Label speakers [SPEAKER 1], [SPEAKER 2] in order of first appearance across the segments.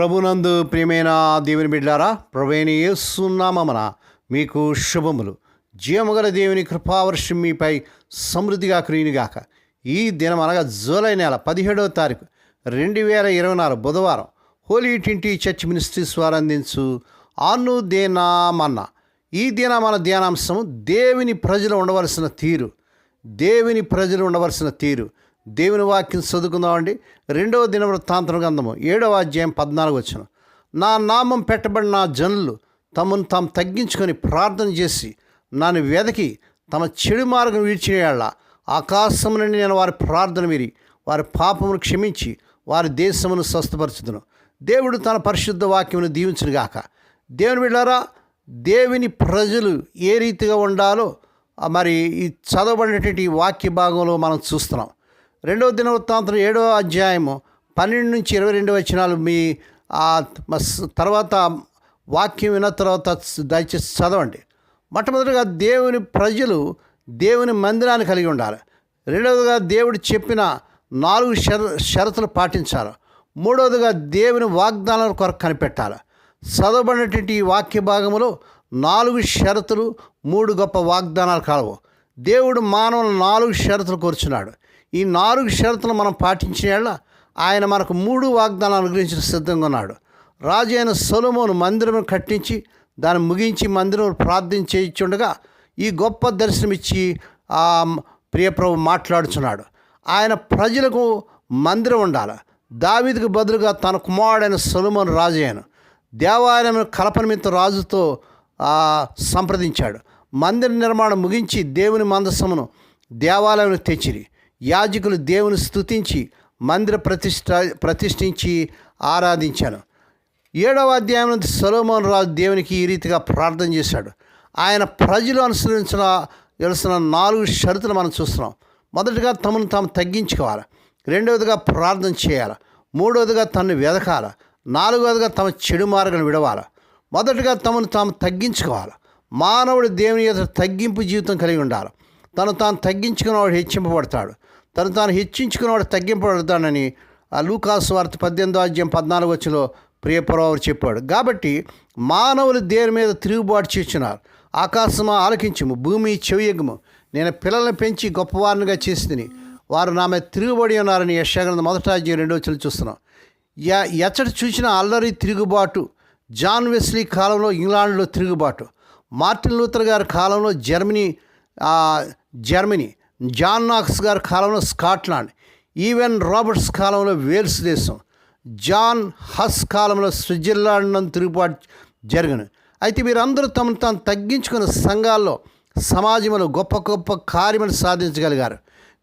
[SPEAKER 1] ప్రభునందు ప్రియమైన దేవుని బిడ్డారా ప్రభుని ఏసునామన మీకు శుభములు. జీవముగల దేవుని కృపావర్షం మీపై సమృద్ధిగా క్రీనిగాక ఈ దినం అనగా జూలై నెల పదిహేడవ తారీఖు రెండు వేల ఇరవై నాలుగు బుధవారం హోలీ టింటి చర్చ్ మినిస్ట్రీస్ వారు అందించు ఆను దేనామన్న ఈ దిన మన ధ్యానాంశం దేవుని ప్రజలు ఉండవలసిన తీరు. దేవుని ప్రజలు ఉండవలసిన తీరు. దేవుని వాక్యం చదువుకుందామండి. రెండవ దిన వృత్తాంతర గ్రంథము ఏడవ అధ్యాయం పద్నాలుగు వచ్చిన నా నామం పెట్టబడిన నా జనులు తమను తాము తగ్గించుకొని ప్రార్థన చేసి నన్ను వెదకి తమ చెడు మార్గం విడిచినేయాళ్ళ ఆకాశం నుండి నేను వారి ప్రార్థన విరి వారి పాపమును క్షమించి వారి దేశమును స్వస్థపరచుదును. దేవుడు తన పరిశుద్ధ వాక్యమును దీవించునుగాక దేవుని బిడ్డారా దేవుని ప్రజలు ఏ రీతిగా ఉండాలో మరి ఈ చదవబడినటువంటి వాక్య భాగంలో మనం చూస్తున్నాం. రెండవ దినవృత్తాంతం ఏడవ అధ్యాయము పన్నెండు నుంచి ఇరవై రెండు వచనాలు మీ ఆ తర్వాత వాక్యం విన్న తర్వాత దయచేసి చదవండి. మొట్టమొదటిగా దేవుని ప్రజలు దేవుని మందిరాన్ని కలిగి ఉండాలి. రెండవదిగా దేవుడు చెప్పిన నాలుగు షర షరతులు పాటించాలి. మూడవదిగా దేవుని వాగ్దానాల కొరకు కనిపెట్టాలి. చదవబడినటువంటి ఈ వాక్య భాగంలో నాలుగు షరతులు మూడు గొప్ప వాగ్దానాలు కలవు. దేవుడు మానవులు నాలుగు షరతులు కూర్చున్నాడు. ఈ నాలుగు షరతులు మనం పాటించిన యెడల ఆయన మనకు మూడు వాగ్దానాలు అనుగ్రహించిన సిద్ధంగా ఉన్నాడు. రాజు అయిన సొలొమోను మందిరం కట్టించి దాన్ని ముగించి మందిరం ప్రార్థన చేయించుండగా ఈ గొప్ప దర్శనమిచ్చి ఆ ప్రియప్రభు మాట్లాడుచున్నాడు. ఆయన ప్రజలకు మందిరం ఉండాలి. దావిదికి బదులుగా తన కుమారుడైన సొలొమోను రాజు అయ్యాను. దేవాలయం కలపనిమిత్త రాజుతో సంప్రదించాడు. మందిర నిర్మాణం ముగించి దేవుని మందసమును దేవాలయం తెచ్చిరి. యాజకులు దేవుని స్థుతించి మందిర ప్రతిష్ట ప్రతిష్ఠించి ఆరాధించాను. ఏడవ అధ్యాయం నుండి రాజు దేవునికి ఈ రీతిగా ప్రార్థన చేశాడు. ఆయన ప్రజలు అనుసరించిన తెలిసిన నాలుగు షరతులు మనం చూస్తున్నాం. మొదటిగా తమను తాము తగ్గించుకోవాలి. రెండవదిగా ప్రార్థన చేయాలి. మూడవదిగా తనను వెదకాలి. నాలుగవదిగా తమ చెడు మార్గం విడవాలి. మొదటిగా తమను తాము తగ్గించుకోవాలి. మానవుడు దేవుని యొక్క తగ్గింపు జీవితం కలిగి ఉండాలి. తను తాను తగ్గించుకున్నవాడు హెచ్చింపబడతాడు. తను తాను హెచ్చించుకున్నవాడు తగ్గింపబడతాడని ఆ లూకాసు వార్త పద్దెనిమిదో అధ్యాయం పద్నాలుగు వచ్చిలో ప్రియపురవారు చెప్పాడు. కాబట్టి మానవులు దేని మీద తిరుగుబాటు చేస్తున్నారు? ఆకాశమా? ఆలకించము. భూమి చెవియగము నేను పిల్లల్ని పెంచి గొప్పవారినిగా చేసింది. వారు నా మీద తిరుగుబడి ఉన్నారని యశాగ్రంథ మొదట అధ్యాయం రెండో వచ్చి చూస్తున్నాం. ఎ- ఎచ్చట చూసిన అల్లరి తిరుగుబాటు. జాన్ వెస్లీ కాలంలో ఇంగ్లాండ్లో తిరుగుబాటు. మార్టిన్ లూథర్ గారి కాలంలో జర్మనీ జర్మనీ జాన్ నాక్స్ గారి కాలంలో స్కాట్లాండ్ ఈవెన్ రాబర్ట్స్ కాలంలో వేల్స్ దేశం జాన్ హస్ కాలంలో స్విట్జర్లాండ్ తిరుగుబాటు జరిగిన అయితే వీరందరూ తమను తాను తగ్గించుకున్న సంఘాల్లో సమాజంలో గొప్ప గొప్ప కార్యములు సాధించగలిగారు.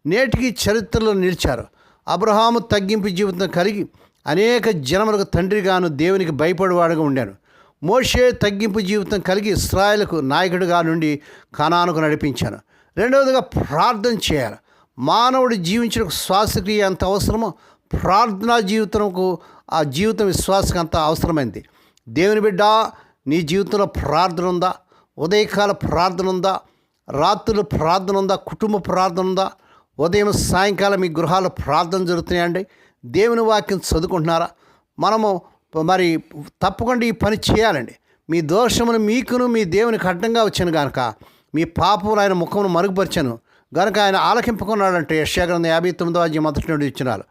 [SPEAKER 1] నేటికి చరిత్రలో నిలిచారు. అబ్రహాము తగ్గింపు జీవితం కలిగి అనేక జనములకు తండ్రిగాను దేవునికి భయపడేవాడుగా ఉండాను. మోషే తగ్గింపు జీవితం కలిగి ఇస్రాయలకు నాయకుడిగా నుండి కణానుకు నడిపించాను. రెండవదిగా ప్రార్థన చేయాలి. మానవుడు జీవించిన శ్వాసక్రియ ఎంత అవసరమో ప్రార్థనా జీవితంకు ఆ జీవితం విశ్వాసకు అంత అవసరమైంది. దేవుని బిడ్డ నీ జీవితంలో ప్రార్థన ఉందా? ఉదయకాల ప్రార్థన ఉందా? రాత్రులు ప్రార్థన ఉందా? కుటుంబ ప్రార్థన ఉందా? ఉదయం సాయంకాలం మీ గృహాల ప్రార్థన జరుగుతున్నాయండి. దేవుని వాక్యం చదువుకుంటున్నారా? మనము మరి తప్పకుండా ఈ పని చేయాలండి. మీ దోషమును మీకును మీ దేవునికి అడ్డంగా వచ్చాను కనుక మీ పాపములు ఆయన ముఖమును మరుగుపరిచాను. గనుక ఆయన ఆలకింపుకున్నాడంటే యశాగ్రంథం యాభై తొమ్మిదో అధ్యాయం మొదటి నుండి ఇచ్చినారు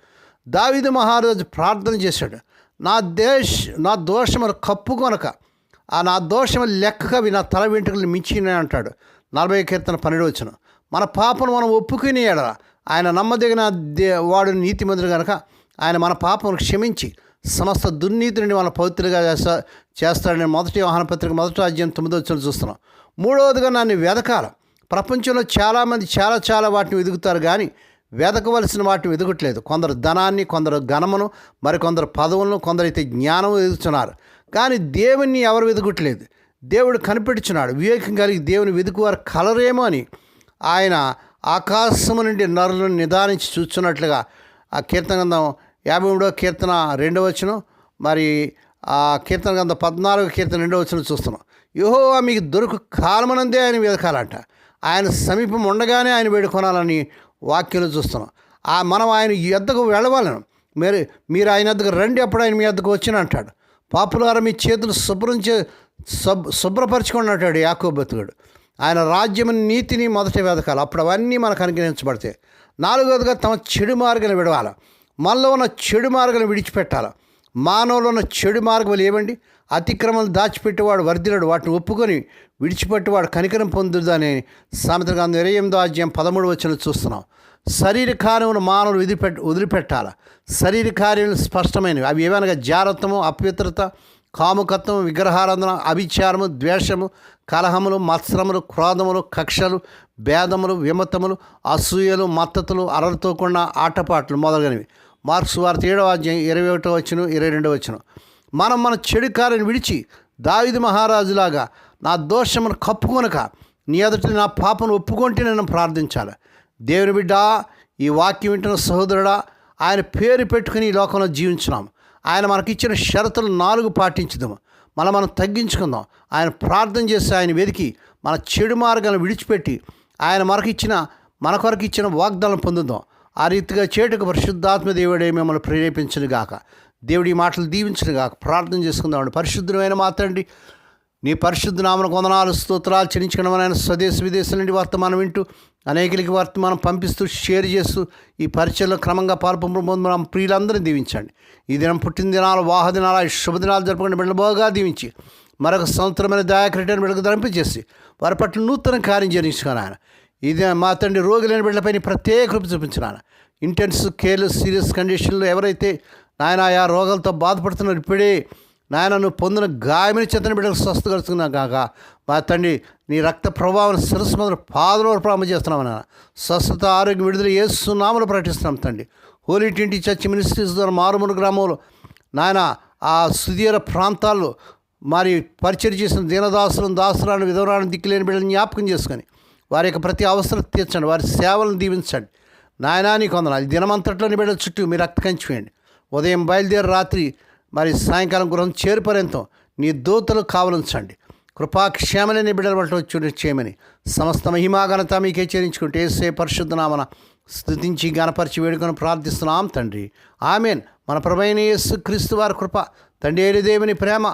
[SPEAKER 1] దావిదు మహారాజు ప్రార్థన చేశాడు. నా దేశ నా దోషములు కప్పు కొనక ఆ నా దోషము లెక్కవి నా తల వెంట్రుకలు మించిన అంటాడు. నలభై కీర్తన పన్నెండు వచ్చిన మన పాపను మనం ఒప్పుకుని ఆయన నమ్మదగిన దే వాడు నీతిమంతుడు కనుక ఆయన మన పాపను క్షమించి సమస్త దుర్నీతి నుండి మన పవిత్రులుగా చేస్తా చేస్తాడని మొదటి వాహన పత్రిక మొదటి రాజ్యం తొమ్మిదో వచ్చిన చూస్తున్నాం. మూడవదిగా నన్ను వెదకాల. ప్రపంచంలో చాలామంది చాలా చాలా వాటిని వెతుకుతారు కానీ వెతకవలసిన వాటిని వెతుకట్లేదు కొందరు ధనాన్ని కొందరు ఘనమును మరికొందరు పదవులను కొందరైతే జ్ఞానం వెతుకుతున్నారు కానీ దేవుణ్ణి ఎవరు వెతుకట్లేదు దేవుడు కనిపెట్టుచున్నాడు. వివేకం కలిగి దేవుని వెతుకువారు కలరేమో అని ఆయన ఆకాశము నుండి నరులను నిదానించి చూస్తున్నట్లుగా ఆ కీర్తన గ్రంథం యాభై మూడవ కీర్తన రెండవ వచ్చిన మరి ఆ కీర్తన గంత పద్నాలుగు కీర్తన రెండవ వచ్చిన చూస్తున్నాం. యోహో మీకు దొరుకు కాలమనందే ఆయన వెతకాలంట ఆయన సమీపం ఉండగానే ఆయన వేడుకొనాలని వాక్యంలో చూస్తున్నాం. ఆ మనం ఆయన ఎద్దకు వెళ్ళవాలను. మీరు మీరు ఆయన వద్దకు రండి అప్పుడు ఆయన మీ ఎద్దకు వచ్చిన అంటాడు. పాపులారా మీ చేతులు శుభ్రం చే శుభ్ శుభ్రపరచుకొని అంటాడు యాకోబతుకుడు ఆయన రాజ్యం నీతిని మొదట వెదకాలి. అప్పుడు అవన్నీ మనకు అనుగ్రహించబడతాయి. నాలుగవదిగా తమ చెడు మార్గాన్ని విడవాలి. మనలో ఉన్న చెడు మార్గాలను విడిచిపెట్టాలి? మానవులు ఉన్న చెడు మార్గములు ఏమండి అతిక్రమలు దాచిపెట్టేవాడు వర్ధిలడు వాటిని ఒప్పుకొని విడిచిపెట్టేవాడు కనికరం పొందుదని సామెత గ్రంథం ఇరవై ఎనిమిదో అధ్యాయం పదమూడు వచ్చిన చూస్తున్నాం. శరీర కార్యములు మానవులు వదిలిపెట్ వదిలిపెట్టాలి? శరీర కార్యములు స్పష్టమైనవి. అవి ఏమనగా జాగ్రత్తము అపవిత్రత కాముకత్వం విగ్రహారాధన అభిచారము ద్వేషము కలహములు మత్సరములు క్రోధములు కక్షలు భేదములు విమతములు అసూయలు మత్తతులు అరలతోకుండా ఆటపాట్లు మొదలైనవి. మార్క్స్ వారి ఏడవ అధ్యాయం ఇరవై ఒకటో వచ్చిన ఇరవై రెండో వచ్చిన మనం మన చెడు కార్యను విడిచి దావిది మహారాజులాగా నా దోషమును కప్పుకొనక నీ ఎదుట నా పాపను ఒప్పుకుంటే నేను ప్రార్థించాలి. దేవుని బిడ్డ ఈ వాక్యం వింటున్న సహోదరుడా ఆయన పేరు పెట్టుకుని ఈ లోకంలో జీవించినాం. ఆయన మనకిచ్చిన షరతులు నాలుగు పాటించుదాము మనం మనం తగ్గించుకుందాం. ఆయన ప్రార్థన చేసి ఆయన వెతికి మన చెడు మార్గాలను విడిచిపెట్టి ఆయన మనకిచ్చిన మన కొరకు ఇచ్చిన వాగ్దానం పొందుదాం. ఆ రీతిగా చేటుకు పరిశుద్ధాత్మ దేవుడే మిమ్మల్ని ప్రేరేపించను గాక దేవుడి ఈ మాటలు దీవించను గాక ప్రార్థన చేసుకుందామండి. పరిశుద్ధమైన మాత్రండి నీ పరిశుద్ధ నామను కొందనాలు స్తోత్రాలు చెల్లించడం ఆయన స్వదేశ విదేశాల నుండి వర్తమానం వింటూ అనేకలకి వర్తమానం పంపిస్తూ షేర్ చేస్తూ ఈ పరిచయలో క్రమంగా పాల్పొందుతున్న ప్రియులందరినీ దీవించండి. ఈ దినం పుట్టిన దినాలు వాహ దినాలు శుభదినాలు జరుపుకుని బిడ్డలు బాగా దీవించి మరొక సంవత్సరమైన దయాకరిటైన బిడ్డకు ధరింపజేసి వారి పట్ల నూతన కార్యం జరిగించుకుని ఆయన ఇది మా తండ్రి రోగులైన లేని నీ ప్రత్యేక కృప చూపించిన ఇంటెన్స్ కేర్ సీరియస్ కండిషన్లో ఎవరైతే నాయన ఆయా రోగాలతో బాధపడుతున్నారు ఇప్పుడే నాయన నువ్వు పొందిన గాయమని చేతని బిడ్డలు స్వస్థపరుచుకున్నా కాక మా తండ్రి నీ రక్త ప్రభావం శిరస్సు మొదలు పాదలో ప్రారంభం చేస్తున్నావు నాన్న స్వస్థత ఆరోగ్యం విడుదల ఏసునామలు ప్రకటిస్తున్నాం తండ్రి. హోలీ ట్వంటీ చర్చి మినిస్ట్రీస్ ద్వారా మారుమూల గ్రామంలో నాయన ఆ సుదీర ప్రాంతాల్లో మరి పరిచయం చేసిన దీనదాసులను దాసులను విధవరాలను దిక్కులేని బిడ్డలను జ్ఞాపకం చేసుకొని వారి యొక్క ప్రతి అవసరం తీర్చండి. వారి సేవలను దీవించండి. నాయనా నీకు వందనాలు. దినమంతట్లోని బిడ్డల చుట్టూ మీరు రక్త కంచివేయండి ఉదయం బయలుదేరి రాత్రి మరి సాయంకాలం గృహం చేరుపర్యంతం నీ దూతలు కావలించండి. కృపాక్షేమలేని బిడ్డల పట్ల వచ్చి చేయమని సమస్త మహిమాఘనత మీకే చేరించుకుంటే ఏసే పరిశుద్ధనామన స్థుతించి గణపరిచి వేడుకొని ప్రార్థిస్తున్నాం తండ్రి. ఆమెన్. మన ప్రభైన యేసు క్రీస్తు వారి కృప తండ్రి ఏరిదేవుని ప్రేమ